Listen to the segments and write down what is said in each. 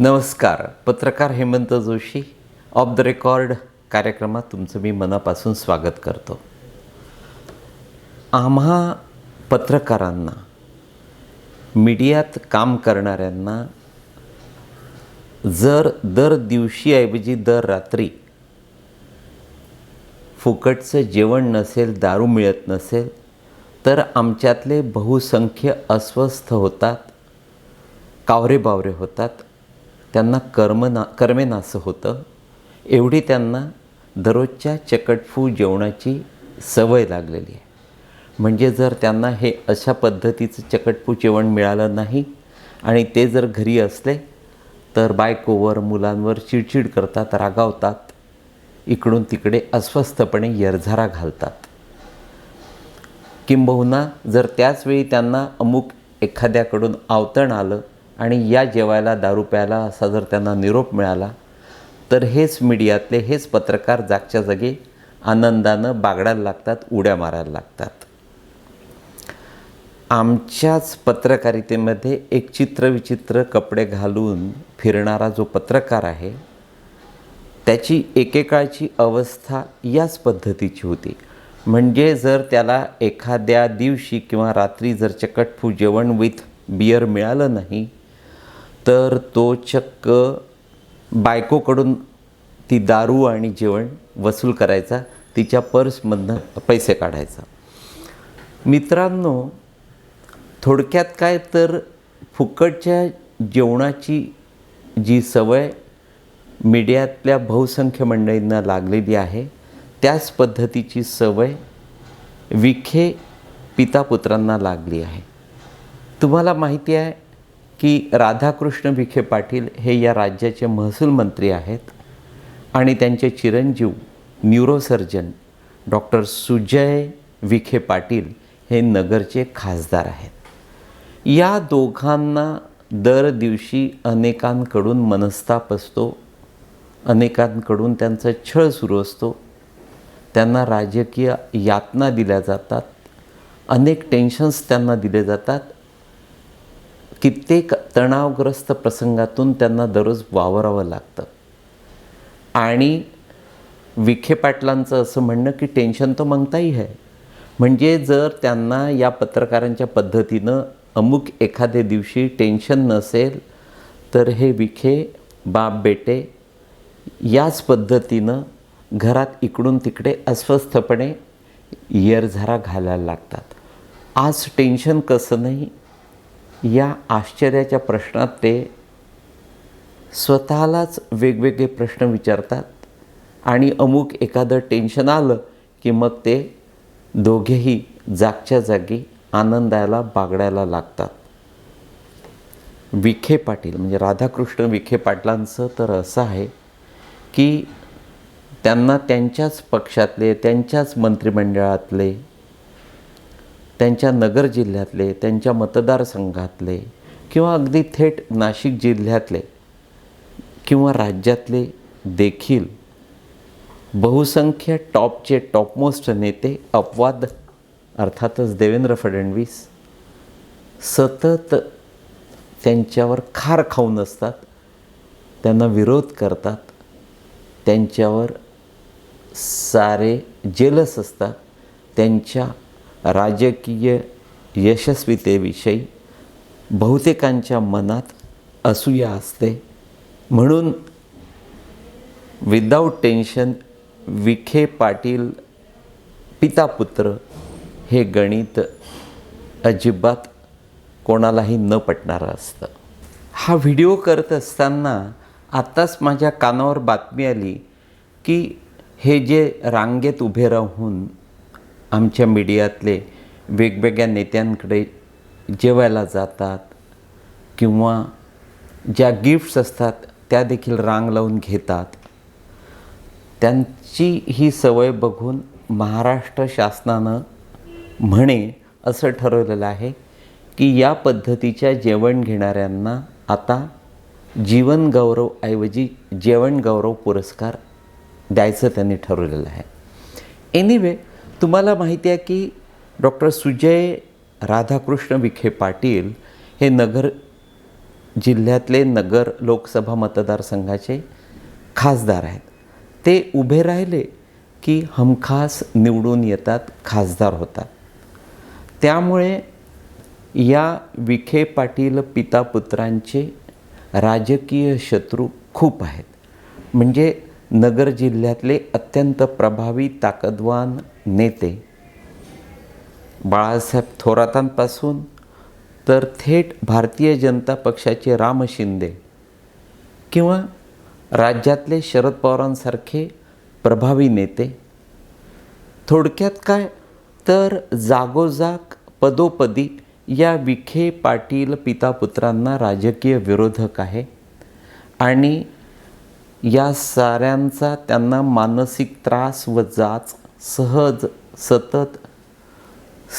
नमस्कार पत्रकार Hemant Joshi off the record कार्यक्रमात तुमचं मी मनापासून स्वागत करतो. आम्हा पत्रकारांना मीडियात काम करणाऱ्यांना जर दर दिवशीऐवजी दर रात्री फुकटचं जेवण नसेल दारू मिळत नसेल तर आमच्यातले बहुसंख्य अस्वस्थ होतात कावरे बावरे होतात त्यांना कर्मना कर्मेनासं होतं. एवढी त्यांना दररोजच्या चकटफू जेवणाची सवय लागलेली आहे. म्हणजे जर त्यांना हे अशा पद्धतीचं चकटफू जेवण मिळालं नाही आणि ते जर घरी असले तर बायकोवर मुलांवर चिडचिड करतात रागावतात. इकडून तिकडे अस्वस्थपणे यरझारा घालतात. किंबहुना जर त्याचवेळी त्यांना अमुक एखाद्याकडून आवतण आलं आणि या जेवायला दारू प्यायला असा जर त्यांना निरोप मिळाला तर हेच मीडियातले हेच पत्रकार जागच्या जागी आनंदानं बागडायला लागतात उड्या मारायला लागतात. आमच्याच पत्रकारितेमध्ये एक चित्रविचित्र कपडे घालून फिरणारा जो पत्रकार आहे त्याची एकेकाळची अवस्था याच पद्धतीची होती. म्हणजे जर त्याला एखाद्या दिवशी किंवा रात्री जर चकटफू जेवण विथ बियर मिळालं नाही तर तो चक्क बायकोकडून ती दारू आणि जेवण वसूल करायचा तिच्या पर्समधनं पैसे काढायचा. मित्रांनो थोडक्यात काय तर फुकटच्या जेवणाची जी सवय मीडियातल्या बहुसंख्य मंडळींना लागलेली आहे त्याच पद्धतीची सवय विखे पितापुत्रांना लागली आहे. तुम्हाला माहिती आहे की राधाकृष्ण विखे पाटील हे या राज्याचे महसूल मंत्री आहेत आणि त्यांचे चिरंजीव न्यूरोसर्जन डॉक्टर सुजय विखे पाटील हे नगरचे खासदार आहेत. या दोघांना दर दिवशी अनेकांकडून मनस्ताप असतो अनेकांकडून त्यांचा छळ सुरू असतो त्यांना राजकीय यातना दिल्या जातात अनेक टेन्शन्स त्यांना दिले जातात कित्येक तणावग्रस्त प्रसंगातून त्यांना दररोज वावरावं लागतं. आणि विखे पाटलांचं असं म्हणणं की टेन्शन तो मागताही आहे. म्हणजे जर त्यांना या पत्रकारांच्या पद्धतीनं अमुक एखाद्या दिवशी टेन्शन नसेल तर हे विखे बाप बेटे याच पद्धतीनं घरात इकडून तिकडे अस्वस्थपणे येरझारा घालायला लागतात. आज टेन्शन कसं नाही? या आश्चर्याच्या प्रश्नात ते स्वतःलाच वेगवेगळे प्रश्न विचारतात आणि अमुक एखादं टेन्शन आलं की मग ते दोघेही जागच्या जागी आनंदाला बागडायला लागतात. विखे पाटील म्हणजे राधाकृष्ण विखे पाटलांचं तर असं आहे की त्यांना त्यांच्याच पक्षातले त्यांच्याच मंत्रिमंडळातले त्यांच्या नगर जिल्ह्यातले त्यांच्या मतदारसंघातले किंवा अगदी थेट नाशिक जिल्ह्यातले किंवा राज्यातले देखील बहुसंख्य टॉपचे टॉपमोस्ट नेते अपवाद अर्थातच देवेंद्र फडणवीस सतत त्यांच्यावर खार खाऊन असतात त्यांना विरोध करतात त्यांच्यावर सारे जेलस असतात त्यांच्या राजकीय यशस्वीतेविषयी बहुतेकांच्या मनात असूया असते. म्हणून विदाऊट टेन्शन विखे पाटील पितापुत्र हे गणित अजिबात कोणालाही न पटणारं असतं. हा व्हिडिओ करत असताना आत्ताच माझ्या कानावर बातमी आली की हे जे रांगेत उभे राहून आमच्या मीडियातले वेगवेगळ्या नेत्यांकडे जेवायला जातात किंवा ज्या गिफ्ट्स असतात त्या देखील रांग लावून घेतात. त्यांची ही सवय बघून महाराष्ट्र शासनानं म्हणे असं ठरवलेलं आहे की या पद्धतीच्या जेवण घेणाऱ्यांना आता जीवनगौरवऐवजी जेवण गौरव पुरस्कार द्यायचं त्यांनी ठरवलेलं आहे. एनिवे तुम्हाला माहिती आहे की डॉक्टर सुजय राधाकृष्ण विखे पाटील हे नगर जिल्ह्यातले नगर लोकसभा मतदारसंघाचे खासदार आहेत. ते उभे राहिले की हमखास निवडून येतात खासदार होतात. त्यामुळे या विखे पाटील पितापुत्रांचे राजकीय शत्रू खूप आहेत. म्हणजे नगर जिल्ह्यातले अत्यंत प्रभावी ताकदवान नेते बाळासाहेब थोरातांपासून तर थेट भारतीय जनता पक्षाचे राम शिंदे किंवा राज्यातले शरद पवारांसारखे प्रभावी नेते. थोडक्यात काय? तर जागोजाग पदोपदी या विखे पाटील पितापुत्रांना राजकीय विरोधक आहे आणि या साऱ्यांचा त्यांना मानसिक त्रास व जाच सहज सतत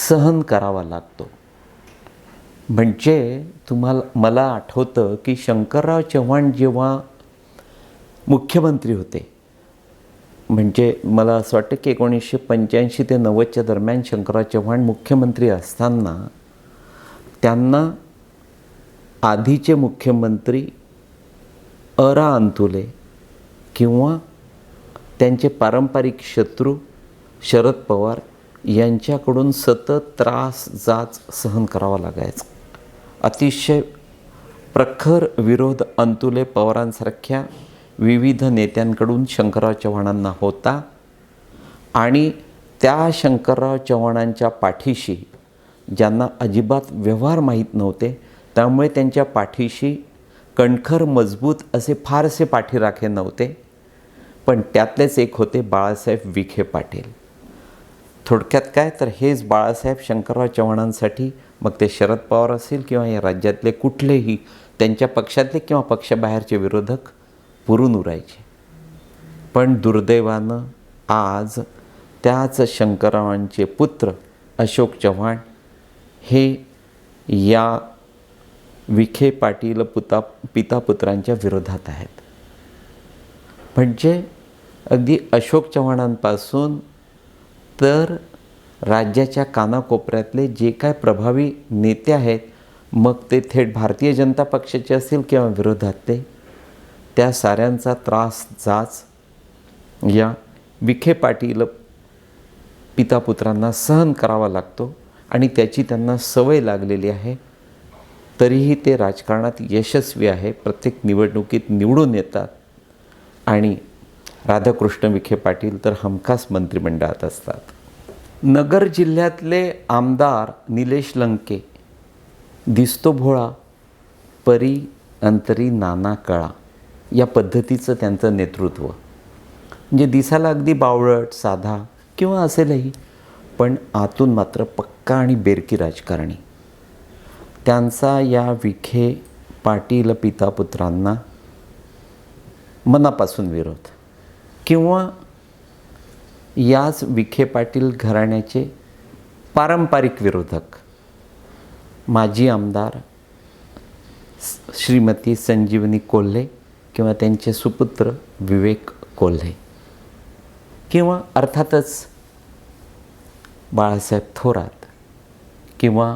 सहन करावा लागतो. म्हणजे तुम्हाला मला आठवतं की शंकरराव चव्हाण जेव्हा मुख्यमंत्री होते म्हणजे मला असं वाटतं की एकोणीसशे पंच्याऐंशी ते नव्वदच्या दरम्यान शंकरराव चव्हाण मुख्यमंत्री असताना त्यांना आधीचे मुख्यमंत्री अरा अंतुले किंवा त्यांचे पारंपरिक शत्रू शरद पवार यांच्याकडून सतत त्रास जाच सहन करावा लागायचा. अतिशय प्रखर विरोध अंतुले पवारांसारख्या विविध नेत्यांकडून शंकरराव चव्हाणांना होता आणि त्या शंकरराव चव्हाणांच्या पाठीशी ज्यांना अजिबात व्यवहार माहीत नव्हते त्यामुळे त्यांच्या पाठीशी कणखर मजबूत असे फारसे पाठीराखे नव्हते. पण त्यातलेच एक होते बाळासाहेब विखे पाटील. थोडक्यात काय? तर हेच बाळासाहेब शंकरराव चव्हाणांसाठी मग ते शरद पवार असेल किंवा या राज्यातले कुठलेही त्यांच्या पक्षातले किंवा पक्षाबाहेरचे विरोधक पुरून उरायचे. पण दुर्दैवानं आज त्याच शंकररावांचे पुत्र अशोक चव्हाण हे या विखे पाटील पुता पितापुत्रांच्या विरोधात आहेत. म्हणजे अगदी अशोक चव्हाणांपासून तर राज्याच्या कानाकोपऱ्यातले जे काय प्रभावी नेते आहेत मग ते थेट भारतीय जनता पक्षाचे असतील किंवा विरोधातले त्या साऱ्यांचा त्रास जाच या विखे पाटील पितापुत्रांना सहन करावा लागतो आणि त्याची त्यांना सवय लागलेली आहे. तरीही ते राजकारणात यशस्वी आहे प्रत्येक निवडणुकीत निवडून येतात आणि राधाकृष्ण विखे पाटील तर हमखास मंत्रिमंडळात असतात. नगर जिल्ह्यातले आमदार निलेश लंके दिसतो भोळा परी अंतरी नाना कळा या पद्धतीचं त्यांचं नेतृत्व. म्हणजे दिसायला अगदी बावळट साधा किंवा असेलही पण आतून मात्र पक्का आणि बेरकी राजकारणी. त्यांचा या विखे पाटील पितापुत्रांना मनापासून विरोध. किंवा याच विखे पाटील घराण्याचे पारंपरिक विरोधक माजी आमदार श्रीमती संजीवनी कोल्हे किंवा त्यांचे सुपुत्र विवेक कोल्हे किंवा अर्थातच बाळासाहेब थोरात किंवा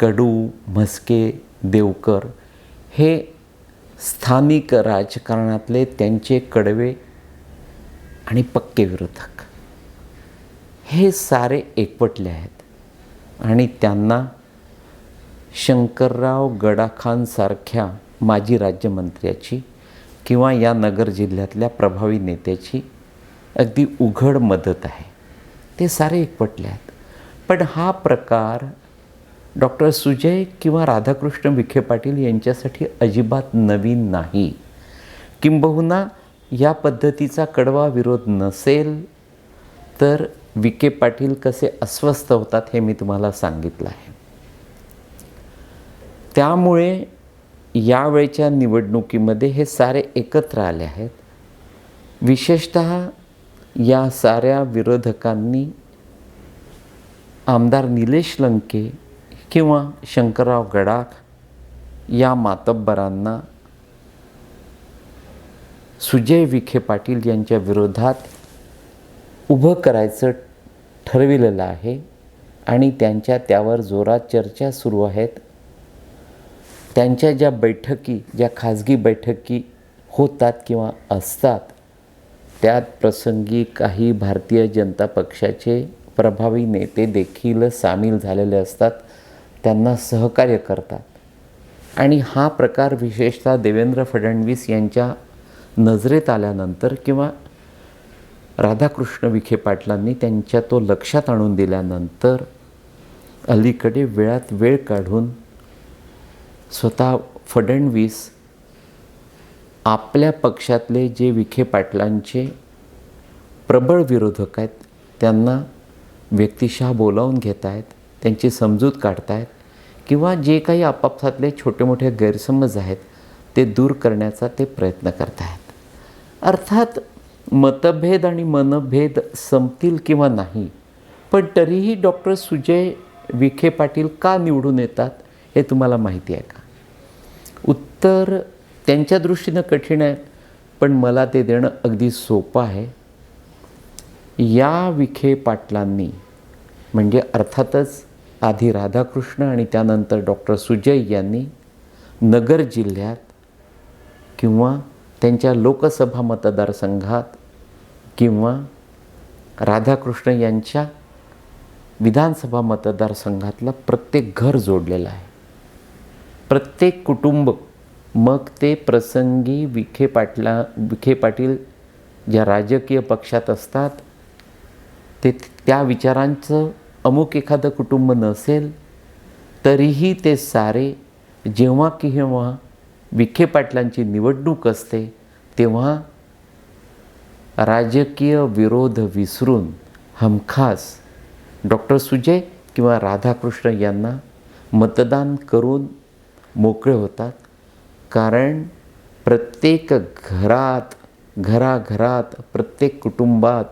कडू म्हस्के देवकर हे स्थानिक राजकारणातले त्यांचे कडवे आणि पक्के विरोधक. हे सारे एकवटले आहेत. आणि त्यांना शंकरराव गडाखानसारख्या माजी राज्यमंत्र्याची किंवा या नगर जिल्ह्यातल्या प्रभावी नेत्याची अगदी उघड मदत आहे. ते सारे एकवटले आहेत. पण हा प्रकार डॉक्टर सुजय किंवा राधाकृष्ण विखे पाटील यांच्यासाठी अजिबात नवीन नाही. किंबहुना या पद्धतीचा कडवा विरोध नसेल तर विखे पाटील कसे अस्वस्थ होतात हे मी तुम्हाला सांगितलं आहे. त्यामुळे यावेळच्या निवडणुकीमध्ये हे सारे एकत्र आले आहेत. विशेषत या साऱ्या विरोधकांनी आमदार निलेश लंके किंवा शंकरराव गडाख या मातब्बरांना सुजय विखे पाटील यांच्या विरोधात उभं करायचं ठरविलेलं आहे आणि त्यांच्या त्यावर जोरात चर्चा सुरू आहेत. त्यांच्या ज्या बैठकी ज्या खाजगी बैठकी होतात किंवा असतात त्यात प्रसंगी काही भारतीय जनता पक्षाचे प्रभावी नेते देखील सामील झालेले असतात त्यांना सहकार्य करतात. आणि हा प्रकार विशेषतः देवेंद्र फडणवीस यांच्या नजरेत आल्यानंतर किंवा राधाकृष्ण विखे पाटलांनी त्यांच्या तो लक्षात आणून दिल्यानंतर अलीकडे वेळात वेळ काढून स्वतः फडणवीस आपल्या पक्षातले जे विखे पाटलांचे प्रबळ विरोधक आहेत त्यांना व्यक्तिशः बोलावून घेत आहेत त्यांची समजूत काढतायत किंवा जे काही आपापसातले छोटे मोठे गैरसमज आहेत ते दूर करण्याचा ते प्रयत्न करत आहेत अर्थात मतभेद आणि मनभेद संपतील किंवा नाही पण तरीही डॉक्टर सुजय विखे पाटील का निवडून येतात हे तुम्हाला माहिती आहे का? उत्तर त्यांच्या दृष्टीनं कठीण आहे पण मला ते देणं अगदी सोपं आहे. या विखे पाटलांनी म्हणजे अर्थातच आधी राधाकृष्ण आणि त्यानंतर डॉक्टर सुजय यांनी नगर जिल्ह्यात किंवा त्यांच्या लोकसभा मतदारसंघात किंवा राधाकृष्ण यांच्या विधानसभा मतदारसंघातलं प्रत्येक घर जोडलेलं आहे. प्रत्येक कुटुंब मग ते प्रसंगी विखे पाटला विखे पाटील ज्या राजकीय पक्षात असतात ते त्या विचारांचं अमुक एखादं कुटुंब नसेल तरीही ते सारे जेव्हा केव्हा विखे पाटलांची निवडणूक असते तेव्हा राजकीय विरोध विसरून हमखास डॉक्टर सुजय किंवा राधाकृष्ण यांना मतदान करून मोकळे होतात. कारण प्रत्येक घरात घराघरात प्रत्येक कुटुंबात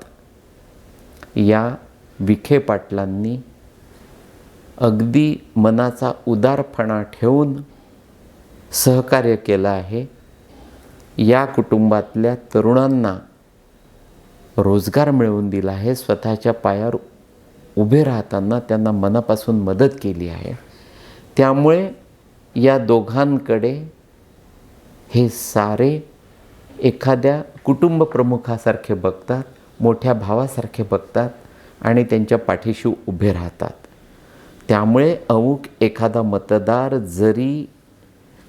या विखे पाटलांनी अगदी मनाचा उदारपणा ठेवून सहकार्य केलं आहे. या कुटुंबातल्या तरुणांना रोजगार मिळवून दिला आहे. स्वतःच्या पायावर उभे राहताना त्यांना मनापासून मदत केली आहे. त्यामुळे या दोघांकडे हे सारे एखाद्या कुटुंब प्रमुखासारखे बघतात मोठ्या भावासारखे बघतात आणि त्यांच्या पाठीशी उभे राहतात. त्यामुळे अमुक एखादा मतदार जरी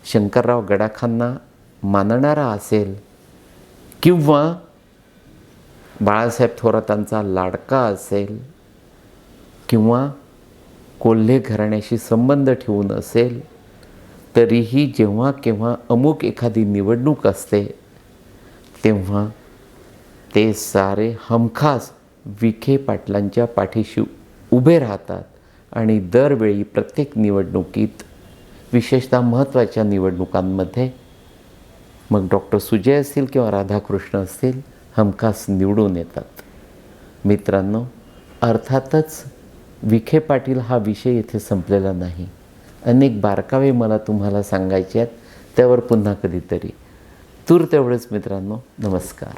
शंकरराव गडाखांना मानणारा असेल किंवा बाळासाहेब थोरातांचा लाडका असेल किंवा कोल्हे घराण्याशी संबंध ठेवून असेल तरीही जेव्हा केव्हा अमुक एखादी निवडणूक असते तेव्हा ते सारे हमखास विखे पाटलांच्या पाठीशी उभे राहतात आणि दरवेळी प्रत्येक निवडणुकीत विशेषतः महत्त्वाच्या निवडणुकांमध्ये. मग डॉक्टर सुजय असतील किंवा राधाकृष्ण असतील हमखास निवडून येतात. मित्रांनो अर्थातच विखे पाटील हा विषय इथे संपलेला नाही. अनेक बारकावे मला तुम्हाला सांगायचे आहेत त्यावर पुन्हा कधीतरी. तूर तेवढंच मित्रांनो. नमस्कार.